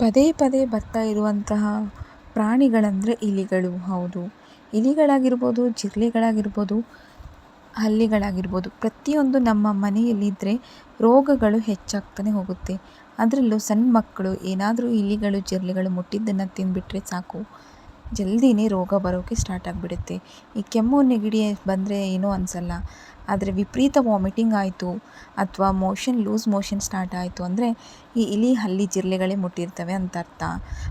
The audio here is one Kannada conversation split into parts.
ಪದೇ ಪದೇ ಬರ್ತಾ ಇರುವಂತಹ ಪ್ರಾಣಿಗಳಂದರೆ ಇಲಿಗಳು, ಹೌದು. ಇಲಿಗಳಾಗಿರ್ಬೋದು ಜಿರಳೆಗಳಾಗಿರ್ಬೋದು ಹಲ್ಲಿಗಳಾಗಿರ್ಬೋದು, ಪ್ರತಿಯೊಂದು ನಮ್ಮ ಮನೆಯಲ್ಲಿದ್ದರೆ ರೋಗಗಳು ಹೆಚ್ಚಾಗ್ತಾನೆ ಹೋಗುತ್ತೆ. ಅದರಲ್ಲೂ ಸಣ್ಣ ಮಕ್ಕಳು ಏನಾದರೂ ಇಲಿಗಳು ಜಿರಳೆಗಳು ಮುಟ್ಟಿದ್ದನ್ನು ತಿಂದುಬಿಟ್ರೆ ಸಾಕು. ಜಲ್ದಿನೇ ರೋಗ ಬರೋಕ್ಕೆ ಸ್ಟಾರ್ಟ್ ಆಗಿಬಿಡುತ್ತೆ. ಈ ಕೆಮ್ಮು, ನೆಗಡಿ ಬಂದರೆ ಏನೂ ಅನಿಸಲ್ಲ. ಆದರೆ ವಿಪರೀತ ವಾಮಿಟಿಂಗ್ ಆಯಿತು ಅಥವಾ ಮೋಷನ್ ಲೂಸ್ ಮೋಷನ್ ಸ್ಟಾರ್ಟ್ ಆಯಿತು ಅಂದರೆ ಈ ಇಲಿ, ಹಲ್ಲಿ ಜಿರಲೆಗಳೇ ಮುಟ್ಟಿರ್ತವೆ ಅಂತ ಅರ್ಥ.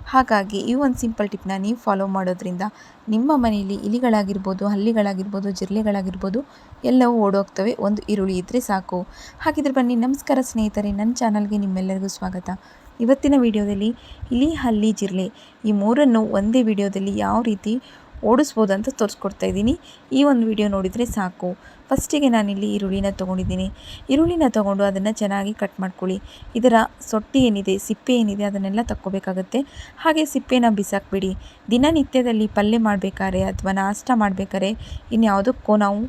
ಹಾಗಾಗಿ ಈ ಒಂದು ಸಿಂಪಲ್ ಟಿಪ್ನ ನೀವು ಫಾಲೋ ಮಾಡೋದ್ರಿಂದ ನಿಮ್ಮ ಮನೆಯಲ್ಲಿ ಇಲಿಗಳಾಗಿರ್ಬೋದು, ಹಲ್ಲಿಗಳಾಗಿರ್ಬೋದು ಜಿರಲೆಗಳಾಗಿರ್ಬೋದು ಎಲ್ಲವೂ ಓಡೋಗ್ತವೆ. ಒಂದು ಈರುಳ್ಳಿ ಇದ್ದರೆ ಸಾಕು. ಹಾಗಿದ್ರೆ ಬನ್ನಿ, ನಮಸ್ಕಾರ ಸ್ನೇಹಿತರೆ. ನನ್ನ ಚಾನಲ್ಗೆ ನಿಮ್ಮೆಲ್ಲರಿಗೂ ಸ್ವಾಗತ. ಇವತ್ತಿನ ವಿಡಿಯೋದಲ್ಲಿ ಇಲಿ ಹಲ್ಲಿ ಜಿರಲೆ ಈ ಮೂರನ್ನು ಒಂದೇ ವಿಡಿಯೋದಲ್ಲಿ ಯಾವ ರೀತಿ ಓಡಿಸ್ಬೋದು ಅಂತ ತೋರಿಸ್ಕೊಡ್ತಾ ಇದ್ದೀನಿ. ಈ ಒಂದು ವಿಡಿಯೋ ನೋಡಿದರೆ ಸಾಕು. ಫಸ್ಟಿಗೆ ನಾನಿಲ್ಲಿ ಈರುಳ್ಳಿನ ತೊಗೊಂಡಿದ್ದೀನಿ. ಈರುಳ್ಳಿನ ತೊಗೊಂಡು ಅದನ್ನು ಚೆನ್ನಾಗಿ ಕಟ್ ಮಾಡ್ಕೊಳ್ಳಿ. ಇದರ ಸೊಟ್ಟಿ ಏನಿದೆ, ಸಿಪ್ಪೆ ಏನಿದೆ, ಅದನ್ನೆಲ್ಲ ತಕ್ಕೋಬೇಕಾಗುತ್ತೆ. ಹಾಗೆ ಸಿಪ್ಪೆನ ಬಿಸಾಕ್ಬಿಡಿ. ದಿನನಿತ್ಯದಲ್ಲಿ ಪಲ್ಯ ಮಾಡಬೇಕಾದ್ರೆ ಅಥವಾ ನಾಷ್ಟ ಮಾಡಬೇಕಾದ್ರೆ ಇನ್ಯಾವುದಕ್ಕೂ ನಾವು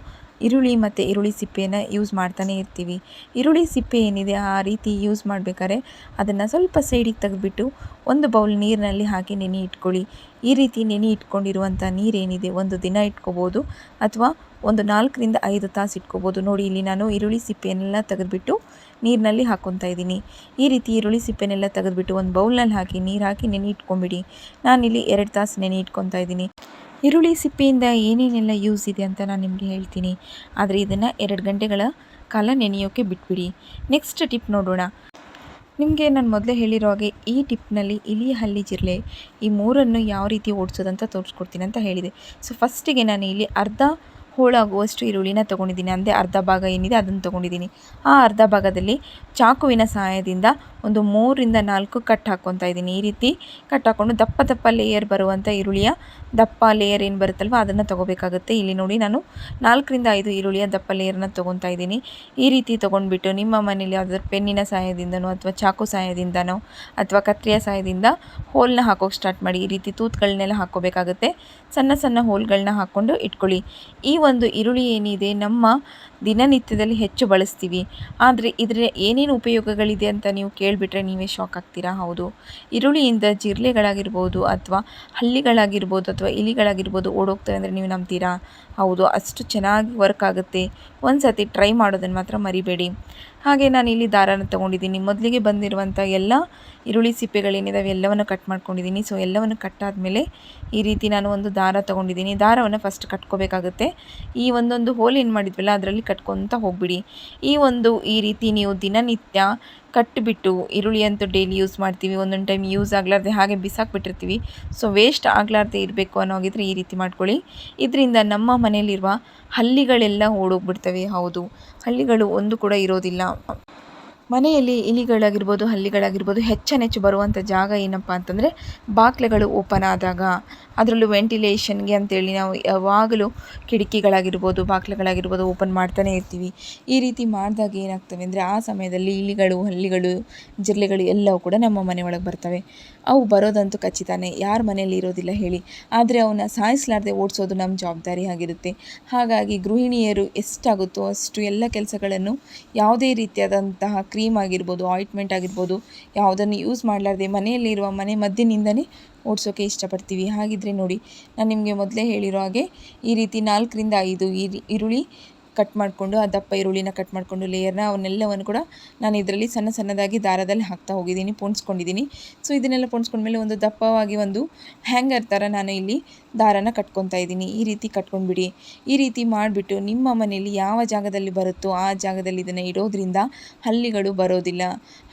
ಈರುಳ್ಳಿ ಮತ್ತು ಈರುಳ್ಳಿ ಸಿಪ್ಪೆಯನ್ನು ಯೂಸ್ ಮಾಡ್ತಾನೆ ಇರ್ತೀವಿ. ಈರುಳ್ಳಿ ಸಿಪ್ಪೆ ಏನಿದೆ ಆ ರೀತಿ ಯೂಸ್ ಮಾಡಬೇಕಾದ್ರೆ ಅದನ್ನು ಸ್ವಲ್ಪ ಸೈಡಿಗೆ ತೆಗೆದುಬಿಟ್ಟು ಒಂದು ಬೌಲ್ ನೀರಿನಲ್ಲಿ ಹಾಕಿ ನೆನೆ ಇಟ್ಕೊಳ್ಳಿ. ಈ ರೀತಿ ನೆನೆ ಇಟ್ಕೊಂಡಿರುವಂಥ ನೀರೇನಿದೆ ಒಂದು ದಿನ ಇಟ್ಕೋಬೋದು ಅಥವಾ ಒಂದು ನಾಲ್ಕರಿಂದ ಐದು ತಾಸು ಇಟ್ಕೋಬೋದು. ನೋಡಿ, ಇಲ್ಲಿ ನಾನು ಈರುಳ್ಳಿ ಸಿಪ್ಪೆಯನ್ನೆಲ್ಲ ತೆಗೆದುಬಿಟ್ಟು ನೀರಿನಲ್ಲಿ ಹಾಕ್ಕೊತಾ ಇದ್ದೀನಿ. ಈ ರೀತಿ ಈರುಳ್ಳಿ ಸಿಪ್ಪೆನೆಲ್ಲ ತೆಗೆದುಬಿಟ್ಟು ಒಂದು ಬೌಲ್ನಲ್ಲಿ ಹಾಕಿ ನೀರು ಹಾಕಿ ನೆನೆ ಇಟ್ಕೊಂಬಿಡಿ ನಾನಿಲ್ಲಿ ಎರಡು ತಾಸು ನೆನೆ ಇಟ್ಕೊತಾ ಇದ್ದೀನಿ. ಈರುಳ್ಳಿ ಸಿಪ್ಪೆಯಿಂದ ಏನೇನೆಲ್ಲ ಯೂಸ್ ಇದೆ ಅಂತ ನಾನು ನಿಮಗೆ ಹೇಳ್ತೀನಿ. ಆದರೆ ಇದನ್ನು ಎರಡು ಗಂಟೆಗಳ ಕಾಲ ನೆನೆಯೋಕ್ಕೆ ಬಿಟ್ಬಿಡಿ. ನೆಕ್ಸ್ಟ್ ಟಿಪ್ ನೋಡೋಣ. ನಿಮಗೆ ನಾನು ಮೊದಲೇ ಹೇಳಿರೋ ಹಾಗೆ ಈ ಟಿಪ್ನಲ್ಲಿ ಇಲಿ ಹಲ್ಲಿ ಜಿರಳೆ ಈ ಮೂರನ್ನು ಯಾವ ರೀತಿ ಓಡಿಸೋದಂತ ತೋರಿಸ್ಕೊಡ್ತೀನಿ ಅಂತ ಹೇಳಿದೆ. ಸೊ ಫಸ್ಟಿಗೆ ನಾನು ಇಲ್ಲಿ ಅರ್ಧ ಹೋಳಾಗುವಷ್ಟು ಈರುಳ್ಳಿನ ತೊಗೊಂಡಿದ್ದೀನಿ, ಅಂದರೆ ಅರ್ಧ ಭಾಗ ಏನಿದೆ ಅದನ್ನು ತೊಗೊಂಡಿದ್ದೀನಿ. ಆ ಅರ್ಧ ಭಾಗದಲ್ಲಿ ಚಾಕುವಿನ ಸಹಾಯದಿಂದ ಒಂದು ಮೂರಿಂದ ನಾಲ್ಕು ಕಟ್ ಹಾಕ್ಕೊತಾ ಇದ್ದೀನಿ. ಈ ರೀತಿ ಕಟ್ ಹಾಕ್ಕೊಂಡು ದಪ್ಪ ದಪ್ಪ ಲೇಯರ್ ಬರುವಂಥ ಈರುಳ್ಳಿಯ ದಪ್ಪ ಲೇಯರ್ ಏನು ಬರುತ್ತಲ್ವ ಅದನ್ನು ತೊಗೋಬೇಕಾಗುತ್ತೆ. ಇಲ್ಲಿ ನೋಡಿ ನಾನು ನಾಲ್ಕರಿಂದ ಐದು ಈರುಳ್ಳಿಯ ದಪ್ಪ ಲೇಯರ್ನ ತೊಗೊತಾ ಇದ್ದೀನಿ. ಈ ರೀತಿ ತೊಗೊಂಡ್ಬಿಟ್ಟು ನಿಮ್ಮ ಮನೇಲಿ ಯಾವುದಾದ್ರು ಪೆನ್ನಿನ ಸಹಾಯದಿಂದನೋ ಅಥವಾ ಚಾಕು ಸಹಾಯದಿಂದನೋ ಅಥವಾ ಕತ್ರಿಯ ಸಹಾಯದಿಂದ ಹೋಲ್ನ ಹಾಕೋಕೆ ಸ್ಟಾರ್ಟ್ ಮಾಡಿ, ಈ ರೀತಿ ತೂತ್ಗಳನ್ನೆಲ್ಲ ಹಾಕೋಬೇಕಾಗುತ್ತೆ. ಸಣ್ಣ ಸಣ್ಣ ಹೋಲ್ಗಳನ್ನ ಹಾಕ್ಕೊಂಡು ಇಟ್ಕೊಳ್ಳಿ. ಈ ಒಂದು ಈರುಳ್ಳಿ ಏನಿದೆ ನಮ್ಮ ದಿನನಿತ್ಯದಲ್ಲಿ ಹೆಚ್ಚು ಬಳಸ್ತೀವಿ. ಆದರೆ ಇದರ ಏನೇನು ಉಪಯೋಗಗಳಿದೆ ಅಂತ ನೀವು ಕೇಳಿಬಿಟ್ರೆ ನೀವೇ ಶಾಕ್ ಆಗ್ತೀರಾ? ಹೌದು. ಈರುಳ್ಳಿಯಿಂದ ಜಿರಳೆಗಳಾಗಿರ್ಬೋದು ಅಥವಾ ಹಳ್ಳಿಗಳಾಗಿರ್ಬೋದು ಅಥವಾ ಇಲಿಗಳಾಗಿರ್ಬೋದು ಓಡೋಗ್ತವೆ ಅಂದರೆ ನೀವು ನಂಬ್ತೀರಾ? ಹೌದು, ಅಷ್ಟು ಚೆನ್ನಾಗಿ ವರ್ಕ್ ಆಗುತ್ತೆ. ಒಂದು ಸತಿ ಟ್ರೈ ಮಾಡೋದನ್ನು ಮಾತ್ರ ಮರಿಬೇಡಿ. ಹಾಗೆ ನಾನು ಇಲ್ಲಿ ದಾರನ ತೊಗೊಂಡಿದ್ದೀನಿ. ಮೊದಲಿಗೆ ಬಂದಿರುವಂಥ ಎಲ್ಲ ಈರುಳ್ಳಿ ಸಿಪ್ಪೆಗಳೇನಿದಾವೆ ಎಲ್ಲವನ್ನು ಕಟ್ ಮಾಡ್ಕೊಂಡಿದ್ದೀನಿ. ಸೊ ಎಲ್ಲವನ್ನು ಕಟ್ಟಾದಮೇಲೆ ಈ ರೀತಿ ನಾನು ಒಂದು ದಾರ ತೊಗೊಂಡಿದ್ದೀನಿ. ದಾರವನ್ನು ಫಸ್ಟ್ ಕಟ್ಕೋಬೇಕಾಗುತ್ತೆ. ಈ ಒಂದೊಂದು ಹೋಲ್ ಏನು ಮಾಡಿದ್ವಲ್ಲ, ಅದರಲ್ಲಿ ಕಟ್ಕೊತ ಹೋಗ್ಬಿಡಿ. ಈ ಒಂದು, ಈ ರೀತಿ ನೀವು ದಿನನಿತ್ಯ ಕಟ್ಟಿಬಿಟ್ಟು ಈರುಳ್ಳಿ ಅಂತೂ ಡೈಲಿ ಯೂಸ್ ಮಾಡ್ತೀವಿ. ಒಂದೊಂದು ಟೈಮ್ ಯೂಸ್ ಆಗಲಾರ್ದೆ ಹಾಗೆ ಬಿಸಾಕ್ಬಿಟ್ಟಿರ್ತೀವಿ. ಸೊ ವೇಸ್ಟ್ ಆಗಲಾರ್ದೆ ಇರಬೇಕು ಅನ್ನೋಗಿದ್ರೆ ಈ ರೀತಿ ಮಾಡ್ಕೊಳ್ಳಿ. ಇದರಿಂದ ನಮ್ಮ ಮನೆಯಲ್ಲಿರುವ ಹಲ್ಲಿಗಳೆಲ್ಲ ಓಡೋಗ್ಬಿಡ್ತವೆ. ಹೌದು. ಹಳ್ಳಿಗಳು ಒಂದು ಕೂಡ ಇರೋದಿಲ್ಲ. ಮನೆಯಲ್ಲಿ ಇಲಿಗಳಾಗಿರ್ಬೋದು, ಹಲ್ಲಿಗಳಾಗಿರ್ಬೋದು, ಹೆಚ್ಚನೆಚ್ಚು ಬರುವಂಥ ಜಾಗ ಏನಪ್ಪ ಅಂತಂದರೆ ಬಾಗಿಲುಗಳು ಓಪನ್ ಆದಾಗ ಅದರಲ್ಲೂ ವೆಂಟಿಲೇಷನ್ಗೆ ಅಂತೇಳಿ ನಾವು ಯಾವಾಗಲೂ ಕಿಟಕಿಗಳಾಗಿರ್ಬೋದು ಬಾಗಿಲುಗಳಾಗಿರ್ಬೋದು ಓಪನ್ ಮಾಡ್ತಾನೆ ಇರ್ತೀವಿ. ಈ ರೀತಿ ಮಾಡಿದಾಗ ಏನಾಗ್ತವೆ ಅಂದರೆ ಆ ಸಮಯದಲ್ಲಿ ಇಲಿಗಳು, ಹಲ್ಲಿಗಳು, ಜಿರಳೆಗಳು ಎಲ್ಲವೂ ಕೂಡ ನಮ್ಮ ಮನೆ ಬರ್ತವೆ. ಅವು ಬರೋದಂತೂ ಖಚಿತನೇ, ಯಾರ ಮನೆಯಲ್ಲಿ ಇರೋದಿಲ್ಲ ಹೇಳಿ. ಆದರೆ ಅವನ್ನ ಸಾಯಿಸಲಾರದೆ ಓಡಿಸೋದು ನಮ್ಮ ಜವಾಬ್ದಾರಿ ಆಗಿರುತ್ತೆ. ಹಾಗಾಗಿ ಗೃಹಿಣಿಯರು ಎಷ್ಟಾಗುತ್ತೋ ಅಷ್ಟು ಎಲ್ಲ ಕೆಲಸಗಳನ್ನು ಯಾವುದೇ ರೀತಿಯಾದಂತಹ ಕ್ರೀಮ್ ಆಗಿರ್ಬೋದು, ಆಯಿಂಟ್ಮೆಂಟ್ ಆಗಿರ್ಬೋದು, ಯಾವುದನ್ನು ಯೂಸ್ ಮಾಡಲಾರ್ದೆ ಮನೆಯಲ್ಲಿರುವ ಮನೆ ಮದ್ದಿನಿಂದಲೇ ಓಡಿಸೋಕೆ ಇಷ್ಟಪಡ್ತೀವಿ. ಹಾಗಿದ್ರೆ ನೋಡಿ, ನಾನು ನಿಮಗೆ ಮೊದಲೇ ಹೇಳಿರೋ ಹಾಗೆ ಈ ರೀತಿ ನಾಲ್ಕರಿಂದ ಐದು ಈರುಳ್ಳಿ ಕಟ್ ಮಾಡಿಕೊಂಡು, ಆ ದಪ್ಪ ಈರುಳ್ಳಿನ ಕಟ್ ಮಾಡಿಕೊಂಡು ಲೇಯರ್ನ ಅವನ್ನೆಲ್ಲವನ್ನು ಕೂಡ ನಾನು ಇದರಲ್ಲಿ ಸಣ್ಣ ಸಣ್ಣದಾಗಿ ದಾರದಲ್ಲಿ ಹಾಕ್ತಾ ಹೋಗಿದ್ದೀನಿ, ಪೋಣಿಸ್ಕೊಂಡಿದ್ದೀನಿ. ಸೊ ಇದನ್ನೆಲ್ಲ ಪೋಣಿಸ್ಕೊಂಡ್ಮೇಲೆ ಒಂದು ದಪ್ಪವಾಗಿ ಒಂದು ಹ್ಯಾಂಗರ್ ಥರ ನಾನು ಇಲ್ಲಿ ದಾರನ ಕಟ್ಕೊತಾ ಇದ್ದೀನಿ. ಈ ರೀತಿ ಕಟ್ಕೊಂಡ್ಬಿಡಿ. ಈ ರೀತಿ ಮಾಡಿಬಿಟ್ಟು ನಿಮ್ಮ ಮನೆಯಲ್ಲಿ ಯಾವ ಜಾಗದಲ್ಲಿ ಬರುತ್ತೋ ಆ ಜಾಗದಲ್ಲಿ ಇದನ್ನು ಇಡೋದ್ರಿಂದ ಹಲ್ಲಿಗಳು ಬರೋದಿಲ್ಲ.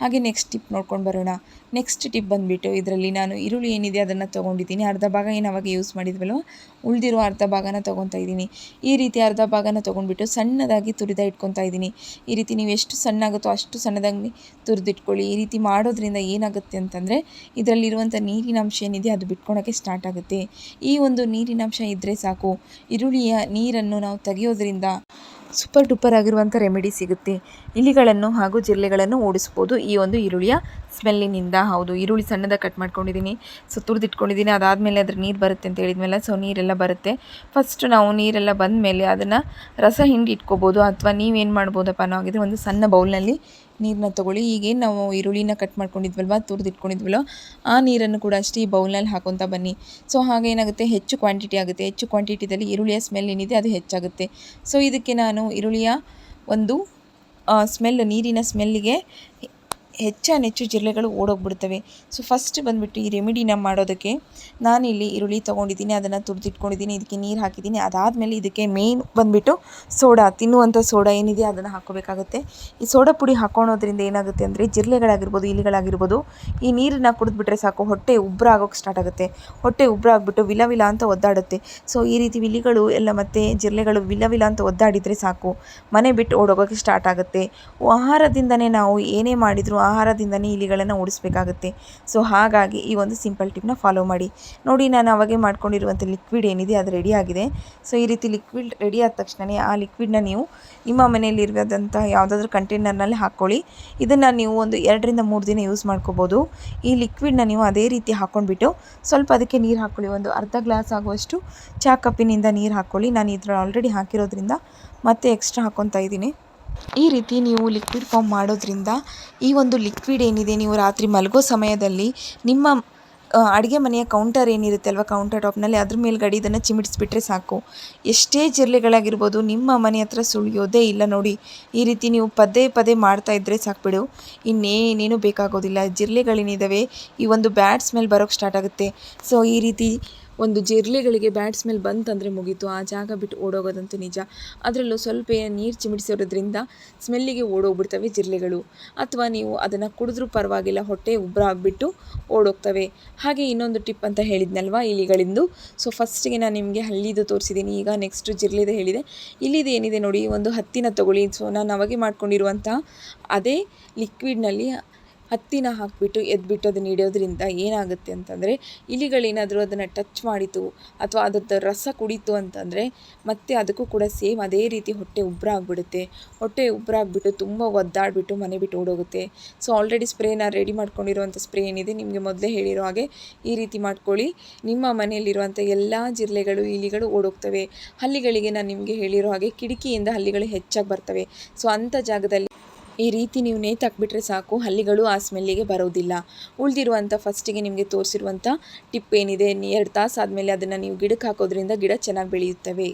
ಹಾಗೆ ನೆಕ್ಸ್ಟ್ ಟಿಪ್ ನೋಡ್ಕೊಂಡು ಬರೋಣ. ನೆಕ್ಸ್ಟ್ ಟಿಪ್ ಬಂದುಬಿಟ್ಟು ಇದರಲ್ಲಿ ನಾನು ಈರುಳ್ಳಿ ಏನಿದೆ ಅದನ್ನು ತೊಗೊಂಡಿದ್ದೀನಿ. ಅರ್ಧ ಭಾಗ ಏನು ಅವಾಗ ಯೂಸ್ ಮಾಡಿದ್ವಲ್ವ? ಉಳಿದಿರೋ ಅರ್ಧ ಭಾಗನ ತೊಗೊತಾ ಇದ್ದೀನಿ. ಈ ರೀತಿ ಅರ್ಧ ಭಾಗನ ತೊಗೊಂಡ್ಬಿಟ್ಟು ಸಣ್ಣದಾಗಿ ತುರಿದ ಇಟ್ಕೊತಾ ಇದ್ದೀನಿ. ಈ ರೀತಿ ನೀವು ಎಷ್ಟು ಸಣ್ಣ ಆಗುತ್ತೋ ಅಷ್ಟು ಸಣ್ಣದಾಗಿ ತುರಿದಿಟ್ಕೊಳ್ಳಿ. ಈ ರೀತಿ ಮಾಡೋದ್ರಿಂದ ಏನಾಗುತ್ತೆ ಅಂತಂದರೆ ಇದರಲ್ಲಿರುವಂಥ ನೀರಿನ ಅಂಶ ಏನಿದೆ ಅದು ಬಿಟ್ಕೊಳಕ್ಕೆ ಸ್ಟಾರ್ಟ್ ಆಗುತ್ತೆ. ಈ ಒಂದು ನೀರಿನಂಶ ಇದ್ದರೆ ಸಾಕು. ಈರುಳ್ಳಿಯ ನೀರನ್ನು ನಾವು ತೆಗೆಯೋದ್ರಿಂದ ಸೂಪರ್ ಡೂಪರ್ ಆಗಿರುವಂಥ ರೆಮಿಡಿ ಸಿಗುತ್ತೆ. ಇಲಿಗಳನ್ನು ಹಾಗೂ ಜಿರಳೆಗಳನ್ನು ಓಡಿಸ್ಬೋದು. ಈ ಒಂದು ಈರುಳ್ಳಿಯ ಸ್ಮೆಲ್ಲಿನಿಂದ ಹೌದು, ಈರುಳ್ಳಿ ಸಣ್ಣದಾಗಿ ಕಟ್ ಮಾಡ್ಕೊಂಡಿದ್ದೀನಿ. ಸೊ, ತುರಿದಿಟ್ಕೊಂಡಿದ್ದೀನಿ. ಅದಾದಮೇಲೆ ಅದ್ರ ನೀರು ಬರುತ್ತೆ ಅಂತ ಹೇಳಿದ್ಮೇಲೆ ಸೊ, ನೀರೆಲ್ಲ ಬರುತ್ತೆ. ಫಸ್ಟ್ ನಾವು ನೀರೆಲ್ಲ ಬಂದ ಮೇಲೆ ಅದನ್ನು ರಸ ಹಿಂಡಿ ಇಟ್ಕೋಬೋದು. ಅಥವಾ ನೀವೇನು ಮಾಡ್ಬೋದಪ್ಪ ಅನ್ನೋ ಒಂದು ಸಣ್ಣ ಬೌಲ್ನಲ್ಲಿ ನೀರನ್ನ ತೊಗೊಳ್ಳಿ. ಈಗೇನು ನಾವು ಈರುಳ್ಳಿನ ಕಟ್ ಮಾಡ್ಕೊಂಡಿದ್ವಲ್ವ ತುರಿದಿಟ್ಕೊಂಡಿದ್ವಲ್ಲ ಆ ನೀರನ್ನು ಕೂಡ ಅಷ್ಟೇ ಈ ಬೌಲ್ನಲ್ಲಿ ಹಾಕೊತಾ ಬನ್ನಿ. ಸೊ ಹಾಗೇನಾಗುತ್ತೆ ಹೆಚ್ಚು ಕ್ವಾಂಟಿಟಿ ಆಗುತ್ತೆ. ಹೆಚ್ಚು ಕ್ವಾಂಟಿಟಿದಲ್ಲಿ ಈರುಳ್ಳಿಯ ಸ್ಮೆಲ್ ಏನಿದೆ ಅದು ಹೆಚ್ಚಾಗುತ್ತೆ. ಸೊ ಇದಕ್ಕೆ ನಾನು ಈರುಳ್ಳಿಯ ಒಂದು ಸ್ಮೆಲ್ ನೀರಿನ ಸ್ಮೆಲ್ಲಿಗೆ ಹೆಚ್ಚಾನೆಚ್ಚು ಜಿರಳೆಗಳು ಓಡೋಗ್ಬಿಡ್ತವೆ. ಸೊ ಫಸ್ಟ್ ಬಂದುಬಿಟ್ಟು ಈ ರೆಮಿಡಿನ ಮಾಡೋದಕ್ಕೆ ನಾನಿಲ್ಲಿ ಈರುಳ್ಳಿ ತೊಗೊಂಡಿದ್ದೀನಿ, ಅದನ್ನು ತುರಿದಿಟ್ಕೊಂಡಿದ್ದೀನಿ, ಇದಕ್ಕೆ ನೀರು ಹಾಕಿದ್ದೀನಿ. ಅದಾದಮೇಲೆ ಇದಕ್ಕೆ ಮೇಯ್ನ್ ಬಂದುಬಿಟ್ಟು ಸೋಡಾ, ತಿನ್ನುವಂಥ ಸೋಡಾ ಏನಿದೆ ಅದನ್ನು ಹಾಕೋಬೇಕಾಗುತ್ತೆ ಈ ಸೋಡಾ ಪುಡಿ ಹಾಕೋಳೋದ್ರಿಂದ ಏನಾಗುತ್ತೆ ಅಂದರೆ ಜಿರಳೆಗಳಾಗಿರ್ಬೋದು ಇಲಿಗಳಾಗಿರ್ಬೋದು, ಈ ನೀರನ್ನು ಕುಡಿದ್ಬಿಟ್ರೆ ಸಾಕು, ಹೊಟ್ಟೆ ಉಬ್ಬರ ಆಗೋಕ್ಕೆ ಸ್ಟಾರ್ಟ್ ಆಗುತ್ತೆ. ಹೊಟ್ಟೆ ಉಬ್ಬರ ಆಗಿಬಿಟ್ಟು ವಿಲ ವಿಲ ಅಂತ ಒದ್ದಾಡುತ್ತೆ. ಸೊ ಈ ರೀತಿ ವಿಲಿಗಳು ಎಲ್ಲ ಮತ್ತು ಜಿರಳೆಗಳು ವಿಲ ವಿಲ ಅಂತ ಒದ್ದಾಡಿದರೆ ಸಾಕು. ಮನೆ ಬಿಟ್ಟು ಓಡೋಗೋಕ್ಕೆ ಸ್ಟಾರ್ಟ್ ಆಗುತ್ತೆ. ಆಹಾರದಿಂದನೇ ನಾವು ಏನೇ ಮಾಡಿದರೂ ಆಹಾರದಿಂದನೇ ಇಲಿಗಳನ್ನು ಓಡಿಸಬೇಕಾಗುತ್ತೆ. ಸೊ ಹಾಗಾಗಿ ಈ ಒಂದು ಸಿಂಪಲ್ ಟಿಪ್ನ ಫಾಲೋ ಮಾಡಿ. ನೋಡಿ, ನಾನು ಅವಾಗೆ ಮಾಡ್ಕೊಂಡಿರುವಂಥ ಲಿಕ್ವಿಡ್ ಏನಿದೆ, ಅದು ರೆಡಿ ಆಗಿದೆ. ಸೊ ಈ ರೀತಿ ಲಿಕ್ವಿಡ್ ರೆಡಿ ಆದ ತಕ್ಷಣವೇ ಆ ಲಿಕ್ವಿಡ್ನ ನೀವು ನಿಮ್ಮ ಮನೆಯಲ್ಲಿರುವಂಥ ಯಾವುದಾದ್ರೂ ಕಂಟೈನರ್ನಲ್ಲಿ ಹಾಕ್ಕೊಳ್ಳಿ ಇದನ್ನು ನೀವು ಒಂದು ಎರಡರಿಂದ ಮೂರು ದಿನ ಯೂಸ್ ಮಾಡ್ಕೋಬೋದು. ಈ ಲಿಕ್ವಿಡ್ನ ನೀವು ಅದೇ ರೀತಿ ಹಾಕ್ಕೊಂಡ್ಬಿಟ್ಟು ಸ್ವಲ್ಪ ಅದಕ್ಕೆ ನೀರು ಹಾಕ್ಕೊಳ್ಳಿ ಒಂದು ಅರ್ಧ ಗ್ಲಾಸ್ ಆಗುವಷ್ಟು ಚಾ ಕಪ್ಪಿನಿಂದ ನೀರು ಹಾಕ್ಕೊಳ್ಳಿ ನಾನು ಇದರ ಆಲ್ರೆಡಿ ಹಾಕಿರೋದ್ರಿಂದ ಮತ್ತೆ ಎಕ್ಸ್ಟ್ರಾ ಹಾಕ್ಕೊತಾ ಇದ್ದೀನಿ. ಈ ರೀತಿ ನೀವು ಲಿಕ್ವಿಡ್ ಫಾರ್ಮ್ ಮಾಡೋದ್ರಿಂದ ಈ ಒಂದು ಲಿಕ್ವಿಡ್ ಏನಿದೆ, ನೀವು ರಾತ್ರಿ ಮಲಗೋ ಸಮಯದಲ್ಲಿ ನಿಮ್ಮ ಅಡುಗೆ ಮನೆಯ ಕೌಂಟರ್ ಏನಿರುತ್ತೆ ಅಲ್ವಾ ಕೌಂಟರ್ ಟಾಪ್ನಲ್ಲಿ ಅದ್ರ ಮೇಲ್ಗಡೆ ಇದನ್ನು ಚಿಮಿಟಿಸ್ಬಿಟ್ರೆ ಸಾಕು. ಎಷ್ಟೇ ಜಿರಳೆಗಳಾಗಿರ್ಬೋದು, ನಿಮ್ಮ ಮನೆ ಹತ್ರ ಸುಳಿಯೋದೇ ಇಲ್ಲ ನೋಡಿ. ಈ ರೀತಿ ನೀವು ಪದೇ ಪದೇ ಮಾಡ್ತಾ ಇದ್ದರೆ ಸಾಕ್ಬಿಡು. ಇನ್ನೇನೇನು ಬೇಕಾಗೋದಿಲ್ಲ. ಜಿರಳೆಗಳೇನಿದ್ದಾವೆ ಈ ಒಂದು ಬ್ಯಾಡ್ ಸ್ಮೆಲ್ ಬರೋಕ್ಕೆ ಸ್ಟಾರ್ಟ್ ಆಗುತ್ತೆ. ಸೊ ಈ ರೀತಿ ಒಂದು ಜಿರ್ಲಿಗಳಿಗೆ ಬ್ಯಾಡ್ ಸ್ಮೆಲ್ ಬಂತಂದರೆ ಮುಗೀತು. ಆ ಜಾಗ ಬಿಟ್ಟು ಓಡೋಗೋದಂತೂ ನಿಜ. ಅದರಲ್ಲೂ ಸ್ವಲ್ಪ ನೀರು ಚಿಮಿಡಿಸಿರೋದ್ರಿಂದ ಸ್ಮೆಲ್ಲಿಗೆ ಓಡೋಗ್ಬಿಡ್ತವೆ ಜಿರ್ಲಿಗಳು. ಅಥವಾ ನೀವು ಅದನ್ನು ಕುಡಿದ್ರೂ ಪರವಾಗಿಲ್ಲ, ಹೊಟ್ಟೆ ಉಬ್ಬರ ಆಗಿಬಿಟ್ಟು ಓಡೋಗ್ತವೆ. ಹಾಗೆ ಇನ್ನೊಂದು ಟಿಪ್ ಅಂತ ಹೇಳಿದ್ನಲ್ವಾ ಇಲಿಗಳಿಂದು. ಸೊ ಫಸ್ಟಿಗೆ ನಾನು ನಿಮಗೆ ಹಳ್ಳಿದು ತೋರಿಸಿದ್ದೀನಿ ಈಗ ನೆಕ್ಸ್ಟ್ ಜಿರ್ಲಿದು ಹೇಳಿದೆ. ಇಲ್ಲಿದು ಏನಿದೆ ನೋಡಿ, ಒಂದು ಹತ್ತಿನ ತಗೊಳ್ಳಿ. ಸೊ ನಾನು ಅವಾಗೆ ಮಾಡ್ಕೊಂಡಿರುವಂಥ ಅದೇ ಲಿಕ್ವಿಡ್ನಲ್ಲಿ ಹತ್ತಿನ ಹಾಕಿಬಿಟ್ಟು ಎದ್ಬಿಟ್ಟು ಅದನ್ನು ಇಡೋದ್ರಿಂದ ಏನಾಗುತ್ತೆ ಅಂತಂದರೆ ಇಲಿಗಳೇನಾದರೂ ಅದನ್ನು ಟಚ್ ಮಾಡಿತು ಅಥವಾ ಅದರದ್ದು ರಸ ಕುಡಿತು ಅಂತಂದರೆ ಮತ್ತೆ ಅದಕ್ಕೂ ಕೂಡ ಸೇಮ್ ಅದೇ ರೀತಿ ಹೊಟ್ಟೆ ಉಬ್ಬರ ಆಗಿಬಿಡುತ್ತೆ. ಹೊಟ್ಟೆ ಉಬ್ಬರ ಆಗಿಬಿಟ್ಟು ತುಂಬ ಒದ್ದಾಡಿಬಿಟ್ಟು ಮನೆ ಬಿಟ್ಟು ಓಡೋಗುತ್ತೆ. ಸೊ ಆಲ್ರೆಡಿ ಸ್ಪ್ರೇನ ರೆಡಿ ಮಾಡ್ಕೊಂಡಿರುವಂಥ ಸ್ಪ್ರೇ ಏನಿದೆ ನಿಮಗೆ ಮೊದಲೇ ಹೇಳಿರೋ ಹಾಗೆ ಈ ರೀತಿ ಮಾಡ್ಕೊಳ್ಳಿ. ನಿಮ್ಮ ಮನೆಯಲ್ಲಿರುವಂಥ ಎಲ್ಲ ಜಿರಳೆಗಳು, ಇಲಿಗಳು ಓಡೋಗ್ತವೆ. ಹಲ್ಲಿಗಳಿಗೆ ನಾನು ನಿಮಗೆ ಹೇಳಿರೋ ಹಾಗೆ ಕಿಟಕಿಯಿಂದ ಹಲ್ಲಿಗಳು ಹೆಚ್ಚಾಗಿ ಬರ್ತವೆ. ಸೊ ಅಂಥ ಜಾಗದಲ್ಲಿ ಈ ರೀತಿ ನೀವು ನೇತಾಕ್ಬಿಟ್ರೆ ಸಾಕು, ಹಲ್ಲಿಗಳು ಆ ಸ್ಮೆಲ್ಲಿಗೆ ಬರೋದಿಲ್ಲ. ಉಳಿದಿರುವಂಥ ಫಸ್ಟಿಗೆ ನಿಮಗೆ ತೋರಿಸಿರುವಂಥ ಟಿಪ್ ಏನಿದೆ, ಎರಡು ತಾಸು ಆದಮೇಲೆ ಅದನ್ನು ನೀವು ಗಿಡಕ್ಕೆ ಹಾಕೋದ್ರಿಂದ ಗಿಡ ಚೆನ್ನಾಗಿ ಬೆಳೆಯುತ್ತವೆ.